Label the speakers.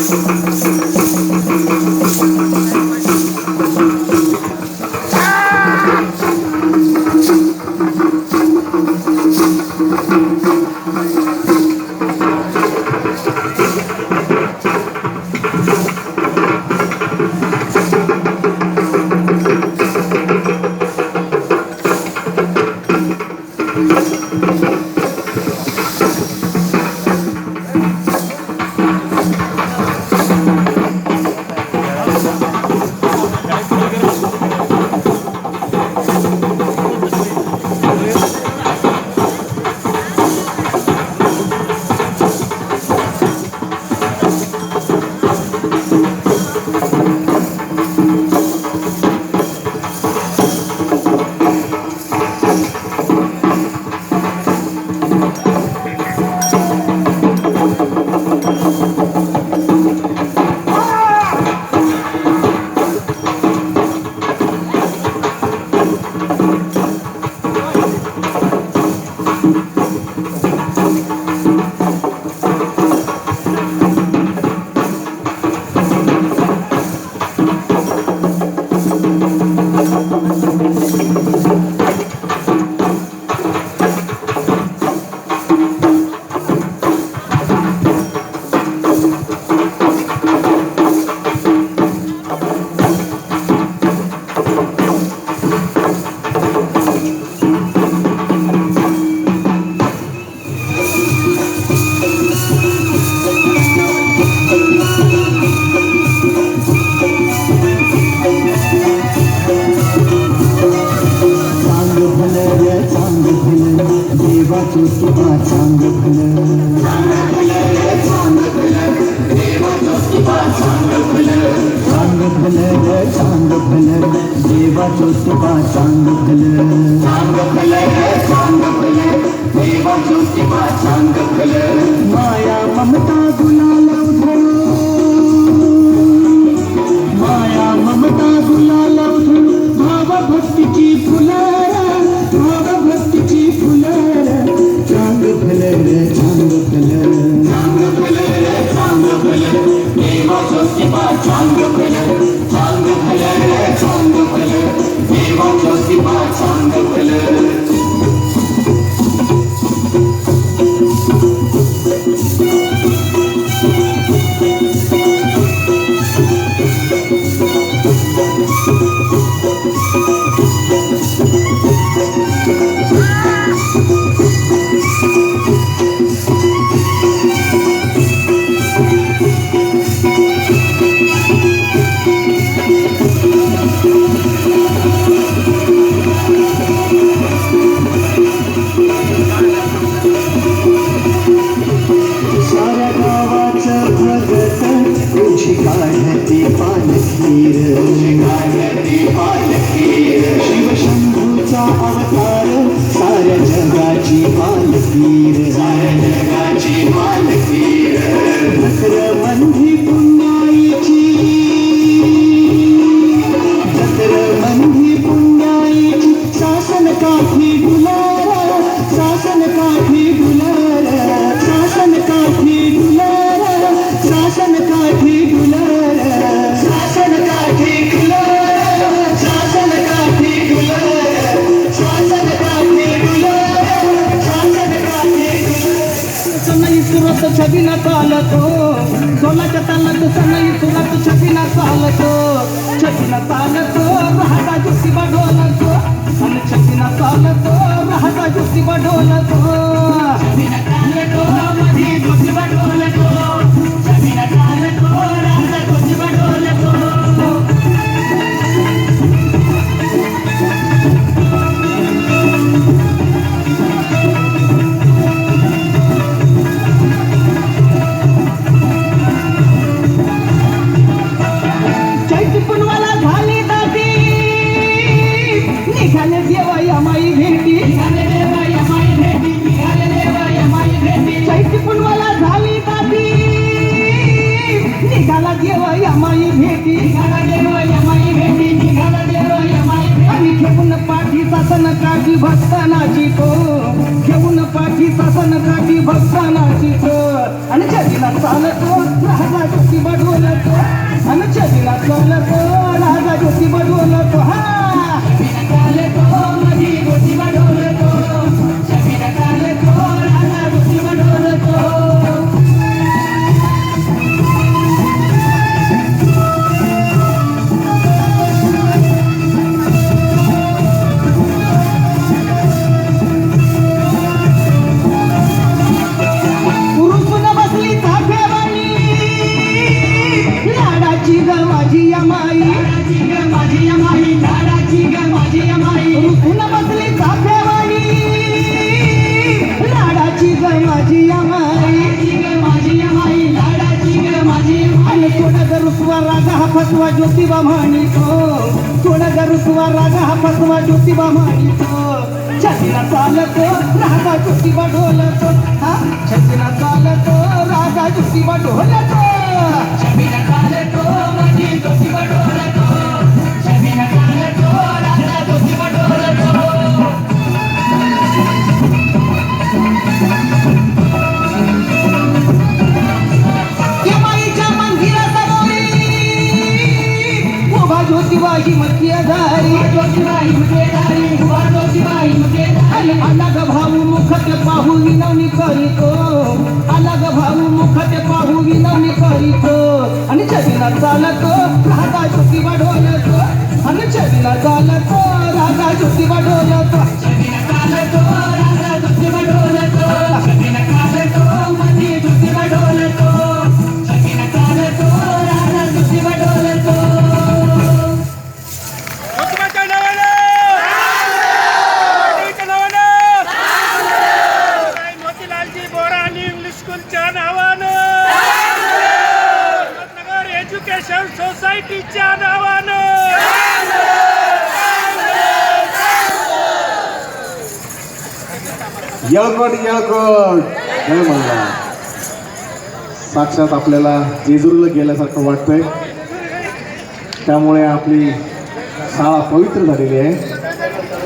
Speaker 1: Thank you. देवाचं स्तुपा चांग भलं चांग भलं रे देवाचं स्तुपा चांग भलं माया ममता गुला तुझी काढती पालखीर. शिवशंभूचा अवतार साऱ्या जगाची पालखीर. साऱ्या जगाची पालखीर. भद्र मंदी
Speaker 2: छबिना चालतो सोलाच्या तालात सनई सुरत छबिना चालतो छबिना चालतो राहता ज्योतिबा ढोलतो. आणि छबिना चालतो राहता ज्योतिबा ढोलतो. रुसवा राजा हा फसवा ज्योतिबा म्हणितो कोणाचा ग रुसवा राजा हा फसवा ज्योतिबा म्हणितो छतीला चालतो राजा ज्योतिबा ढोलतो. हा छतीला चालतो राजा ज्योतिबा ढोलतो. उभा ज्योतिबाई मध्यधारी ज्योतिबाई मध्यधारी उभा ज्योतिबाई मध्यधारी अलग भाऊ मुख ते पाहू विनवणी करीतो. अलग भाऊ मुख ते पाहू विनवणी करीतो. आणि छबीला चालतो राधा ज्योतिबा ढोलतो आणि छबीला चालतो राधा ज्योतिबा ढोलतो
Speaker 3: यळकोट यळकोट. जय मल्हार साक्षात आपल्याला जेजुरीला गेल्यासारखं वाटतंय. त्यामुळे आपली शाळा पवित्र झालेली आहे.